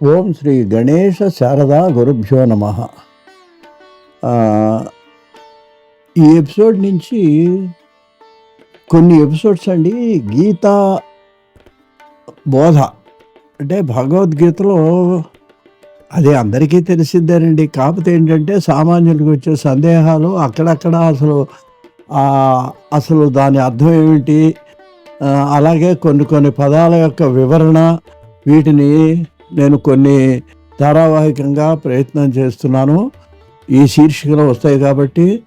ఓం శ్రీ గణేశ శారదా గురుభ్యో నమ. ఈ ఎపిసోడ్ నుంచి కొన్ని ఎపిసోడ్స్ అండి గీతా బోధ. అంటే భగవద్గీతలో అది అందరికీ తెలిసిందేనండి. కాకపోతే ఏంటంటే సామాన్యులకు వచ్చే సందేహాలు అక్కడక్కడ అసలు అసలు దాని అర్థం ఏమిటి? అలాగే కొన్ని కొన్ని పదాల యొక్క వివరణ వీటిని నేను కొన్ని ధారావాహికంగా ప్రయత్నం చేస్తున్నాను. ఈ శీర్షికలు వస్తాయి కాబట్టి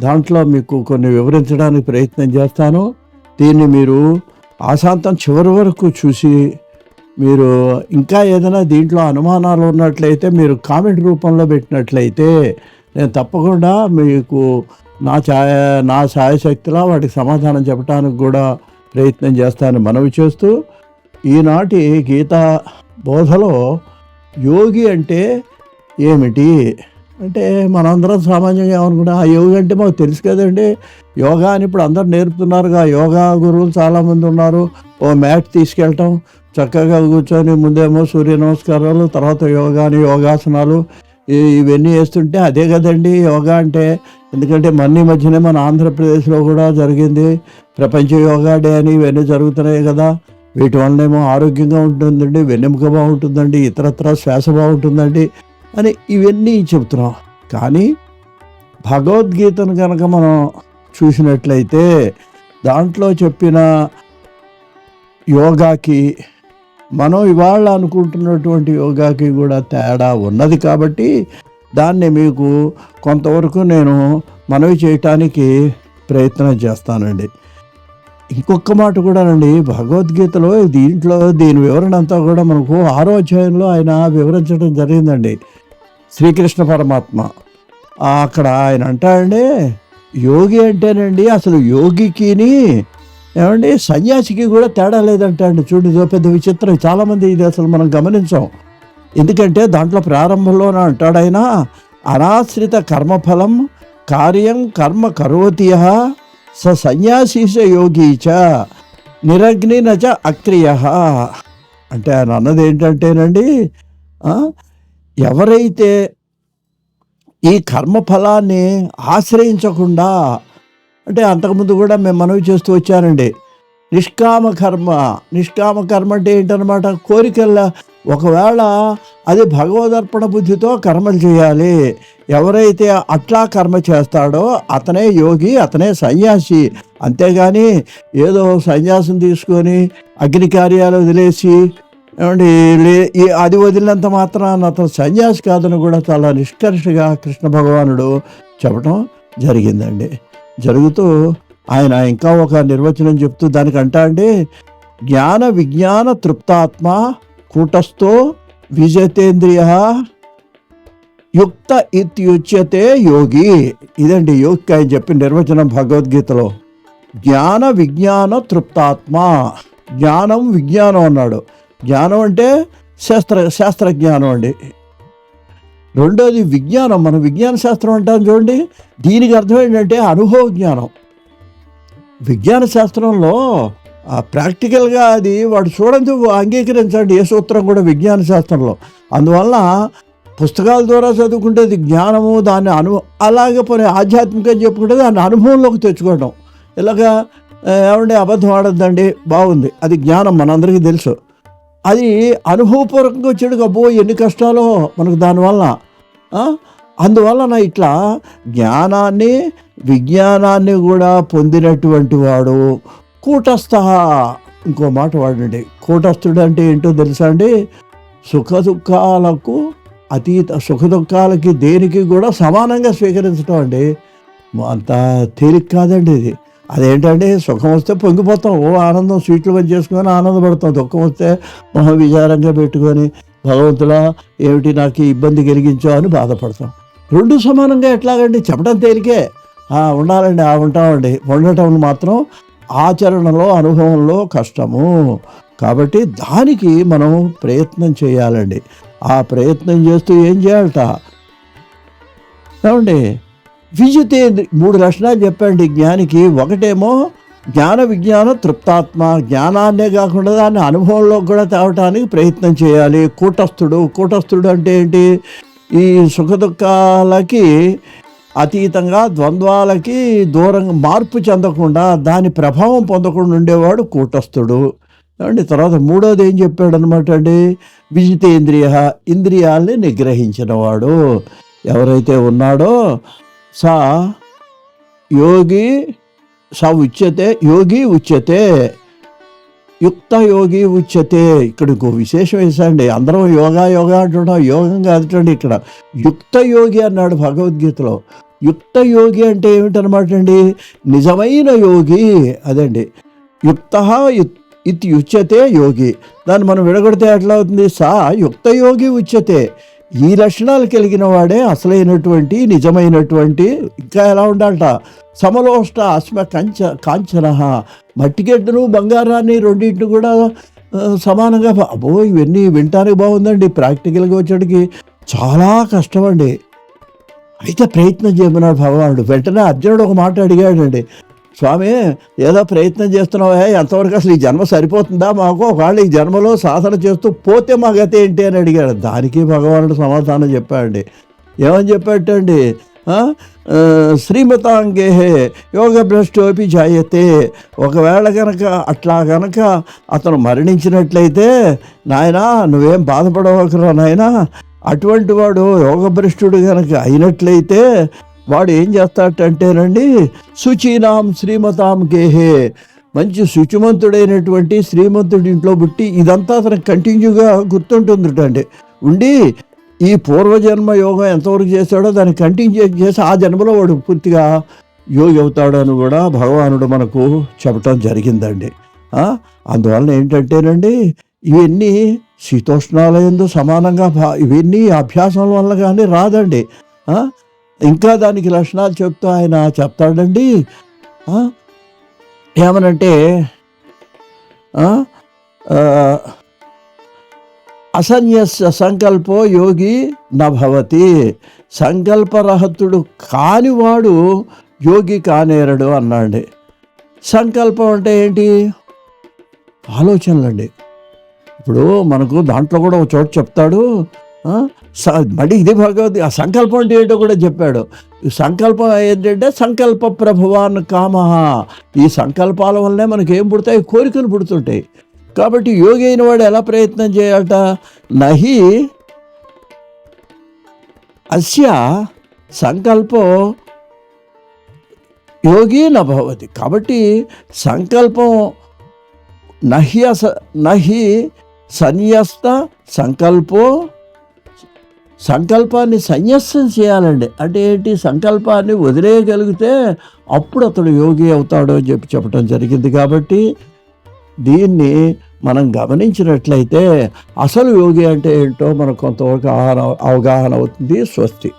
దాంట్లో మీకు కొన్ని వివరించడానికి ప్రయత్నం చేస్తాను. దీన్ని మీరు ఆశాంతం చివరి వరకు చూసి మీరు ఇంకా ఏదైనా దీంట్లో అనుమానాలు ఉన్నట్లయితే మీరు కామెంట్ రూపంలో పెట్టినట్లయితే నేను తప్పకుండా మీకు నా ఛాయ నా ఛాయశక్తిలో వాటికి సమాధానం చెప్పడానికి కూడా ప్రయత్నం చేస్తాను. మనవి చేస్తూ ఈనాటి గీతా బోధలో యోగి అంటే ఏమిటి? అంటే మనందరం సామాన్యంగా ఏమనుకుంటాం ఆ యోగి అంటే మాకు తెలుసు కదండి. యోగా అని ఇప్పుడు అందరు నేర్పుతున్నారుగా. యోగా గురువులు చాలామంది ఉన్నారు. ఓ మ్యాట్ తీసుకెళ్ళటం చక్కగా కూర్చొని ముందేమో సూర్య నమస్కారాలు తర్వాత యోగాని యోగాసనాలు ఇవన్నీ వేస్తుంటే అదే కదండి యోగా అంటే. ఎందుకంటే మన్ని మధ్యనే మన ఆంధ్రప్రదేశ్లో కూడా జరిగింది ప్రపంచ యోగా డే అని ఇవన్నీ జరుగుతున్నాయి కదా. వీటి వల్లనేమో ఆరోగ్యంగా ఉంటుందండి వెన్నెముక బాగుంటుందండి ఇతరత్ర శ్వాస బాగుంటుందండి అని ఇవన్నీ చెప్తున్నాం. కానీ భగవద్గీతను కనుక మనం చూసినట్లయితే దాంట్లో చెప్పిన యోగాకి మనం ఇవాళ అనుకుంటున్నటువంటి యోగాకి కూడా తేడా ఉన్నది కాబట్టి దాన్ని మీకు కొంతవరకు నేను మనవి చేయటానికి ప్రయత్నం చేస్తానండి. ఇంకొక మాట కూడానండి భగవద్గీతలో దీంట్లో దీని వివరణ అంతా కూడా మనకు ఆరో అధ్యాయంలో ఆయన వివరించడం జరిగిందండి. శ్రీకృష్ణ పరమాత్మ. అక్కడ ఆయన అంటాడండి యోగి అంటేనండి అసలు యోగికిని ఏమండి సన్యాసికి కూడా తేడా లేదంటండి చూడు ఇదో పెద్ద విచిత్రం. చాలామంది ఇది అసలు మనం గమనించాం. ఎందుకంటే దాంట్లో ప్రారంభంలోనే అంటాడు ఆయన అనాశ్రిత కర్మఫలం కార్యం కర్మ కరోతియ స సన్యాసీస యోగి చ నిరగ్ని నచ అక్రియ. అంటే ఆయన అన్నది ఏంటంటేనండి ఎవరైతే ఈ కర్మఫలాన్ని ఆశ్రయించకుండా అంటే అంతకుముందు కూడా మేము మనవి చేస్తూ వచ్చానండి నిష్కామ కర్మ నిష్కామ కర్మ అంటే ఏంటనమాట కోరికల ఒకవేళ అది భగవదర్పణ బుద్ధితో కర్మలు చేయాలి ఎవరైతే అట్లా కర్మ చేస్తాడో అతనే యోగి అతనే సన్యాసి. అంతేగాని ఏదో సన్యాసం తీసుకొని అగ్ని కార్యాలు వదిలేసి ఏమండి అది వదిలినంత మాత్రాన అతను సన్యాసి కాదని కూడా చాలా నిష్కర్షగా కృష్ణ భగవానుడు చెప్పడం జరిగిందండి. జరుగుతూ ఆయన ఇంకా ఒక నిర్వచనం చెప్తూ దానికంటా అండి జ్ఞాన విజ్ఞాన తృప్తాత్మ కూటస్థో విజేతేంద్రియ యుక్త ఇత్యుచ్యతే యోగి. ఇదండి యోగి అని చెప్పిన నిర్వచనం భగవద్గీతలో. జ్ఞాన విజ్ఞాన తృప్తాత్మ. జ్ఞానం విజ్ఞానం అన్నాడు. జ్ఞానం అంటే శాస్త్ర శాస్త్రజ్ఞానం అండి. రెండోది విజ్ఞానం. మనం విజ్ఞాన శాస్త్రం అంటాం చూడండి. దీనికి అర్థం ఏంటంటే అనుభవ జ్ఞానం విజ్ఞాన శాస్త్రంలో ప్రాక్టికల్గా అది వాడు చూడండి అంగీకరించండి ఏ సూత్రం కూడా విజ్ఞాన శాస్త్రంలో. అందువల్ల పుస్తకాల ద్వారా చదువుకుంటే అది జ్ఞానము దాన్ని అను అలాగే పోనీ ఆధ్యాత్మికంగా చెప్పుకుంటే దాన్ని అనుభవంలోకి తెచ్చుకోవడం ఇలాగా ఏమంటే అబద్ధం ఆడద్దండి బాగుంది. అది జ్ఞానం మనందరికీ తెలుసు. అది అనుభవపూర్వకంగా వచ్చాడు అబ్బో ఎన్ని కష్టాలో మనకు దానివల్ల అందువల్ల అందువలన ఇట్లా జ్ఞానాన్ని విజ్ఞానాన్ని కూడా పొందినటువంటి వాడు కూటస్థ. ఇంకో మాట వాడండి. కూటస్థుడు అంటే ఏంటో తెలుసా అండి? సుఖ దుఃఖాలకు అతీత సుఖ దుఃఖాలకి దేనికి కూడా సమానంగా స్వీకరించడం అండి. అంత తేలిక కాదండి ఇది. అదేంటంటే సుఖం వస్తే పొంగిపోతాం. ఓ ఆనందం స్వీట్లు పని చేసుకొని ఆనందపడతాం. దుఃఖం వస్తే మహా విచారంగా పెట్టుకొని భగవంతుడా ఏమిటి నాకు ఇబ్బంది కలిగించావు అని బాధపడతాం. రెండు సమానంగా ఎట్లాగండి? చెప్పడం తేలికే. ఉండాలండి. ఆ ఉంటామండి. ఉండటం మాత్రం ఆచరణలో అనుభవంలో కష్టము. కాబట్టి దానికి మనం ప్రయత్నం చేయాలండి. ఆ ప్రయత్నం చేస్తూ ఏం చేయాలట? ఏమండి? విజితేంద్రి మూడు లక్షణాలు చెప్పండి. జ్ఞానికి ఒకటేమో జ్ఞాన విజ్ఞాన తృప్తాత్మ జ్ఞానాన్నే కాకుండా దాన్ని అనుభవంలో కూడా తేవటానికి ప్రయత్నం చేయాలి. కూటస్థుడు కూటస్థుడు అంటే ఏంటి? ఈ సుఖదుఖాలకి అతీతంగా ద్వంద్వాలకి దూరంగా మార్పు చెందకుండా దాని ప్రభావం పొందకుండా ఉండేవాడు కూటస్థుడు. అండి తర్వాత మూడోది ఏం చెప్పాడు అనమాట అండి? విజితేంద్రియ ఇంద్రియాల్ని నిగ్రహించినవాడు. ఎవరైతే ఉన్నాడో సా యోగి స ఉచ్యతే యోగి ఉచ్యతే యుక్త యోగి ఉచ్యతే. ఇక్కడ ఇంకో విశేషం వేసండి అందరం యోగా యోగా అంటున్నాం యోగం కాదుటండి ఇక్కడ. యుక్త యోగి అన్నాడు భగవద్గీతలో. యుక్త యోగి అంటే ఏమిటనమాట అండి నిజమైన యోగి. అదండి. యుక్త ఇది ఉచ్యతే యోగి. దాన్ని మనం విడగొడితే ఎట్లా అవుతుంది? సా యుక్త యోగి ఉచ్యతే. ఈ లక్షణాలు కలిగిన వాడే అసలైనటువంటి నిజమైనటువంటి ఇంకా ఎలా ఉండాలట? సమలోష్ట అస్మ కంచ కాంచన. మట్టిగడ్డను బంగారాన్ని రెండింటిని కూడా సమానంగా అబ్బో ఇవన్నీ వినటానికి బాగుందండి. ప్రాక్టికల్గా వచ్చేటికి చాలా కష్టం అండి అయితే ప్రయత్నం చేయమన్నాడు భగవానుడు. వెంటనే అర్జునుడు ఒక మాట అడిగాడండి. స్వామి ఏదో ప్రయత్నం చేస్తున్నావా? ఎంతవరకు అసలు ఈ జన్మ సరిపోతుందా మాకు? ఒకవేళ ఈ జన్మలో సాధన చేస్తూ పోతే మా గతి ఏంటి అని అడిగాడు. దానికి భగవానుడు సమాధానం చెప్పాడండి. ఏమని చెప్పాడండి శ్రీమతాంగే యోగ భ్రష్టోపి జాయతే. ఒకవేళ కనుక అట్లా కనుక అతను మరణించినట్లయితే నాయనా నువ్వేం బాధపడవకరా నాయనా. అటువంటి వాడు యోగభ్రష్టుడు కనుక అయినట్లయితే వాడు ఏం చేస్తాడంటేనండి శుచీనాం శ్రీమతాం గేహే మంచి శుచిమంతుడైనటువంటి శ్రీమంతుడి ఇంట్లో పుట్టి ఇదంతా అతనికి కంటిన్యూగా గుర్తుంటుందిటండి. ఉండి ఈ పూర్వజన్మ యోగం ఎంతవరకు చేశాడో దాన్ని కంటిన్యూ చేసి ఆ జన్మలో వాడు పూర్తిగా యోగి అవుతాడని కూడా భగవానుడు మనకు చెప్పటం జరిగిందండి. అందువలన ఏంటంటేనండి ఇవన్నీ శీతోష్ణాలయందు సమానంగా ఇవన్నీ అభ్యాసం వల్ల కానీ రాదండి. ఇంకా దానికి లక్షణాలు చెప్తూ ఆయన చెప్తాడండి. ఏమనంటే అసన్యస్య సంకల్పో యోగి నభవతి సంకల్పరహతుడు కానివాడు యోగి కానేరడు అన్నాడు. సంకల్పం అంటే ఏంటి? ఆలోచనలండి. ఇప్పుడు మనకు దాంట్లో కూడా ఒక చోటు చెప్తాడు మడి మళ్ళీ ఇది భగవద్ ఆ సంకల్పం అంటే ఏంటో కూడా చెప్పాడు. సంకల్పం ఏంటంటే సంకల్ప ప్రభువాన్ కామ. ఈ సంకల్పాల వల్లనే మనకి ఏం పుడతాయి? కోరికలు పుడుతుంటాయి. కాబట్టి యోగి అయిన వాడు ఎలా ప్రయత్నం చేయాలట? నహి అస్య సంకల్పం యోగి నభవతి కాబట్టి సంకల్పం నహ్యస నహి సన్యస్త సంకల్పో సంకల్పాన్ని సన్యస్తం చేయాలండి. అంటే ఏంటి? సంకల్పాన్ని వదిలేయగలిగితే అప్పుడు అతడు యోగి అవుతాడు అని చెప్పి చెప్పడం జరిగింది కాబట్టి దీన్ని మనం గమనించినట్లయితే అసలు యోగి అంటే ఏంటో మనకు కొంతవరకు అవగాహన అవగాహన అవుతుంది స్వస్తి.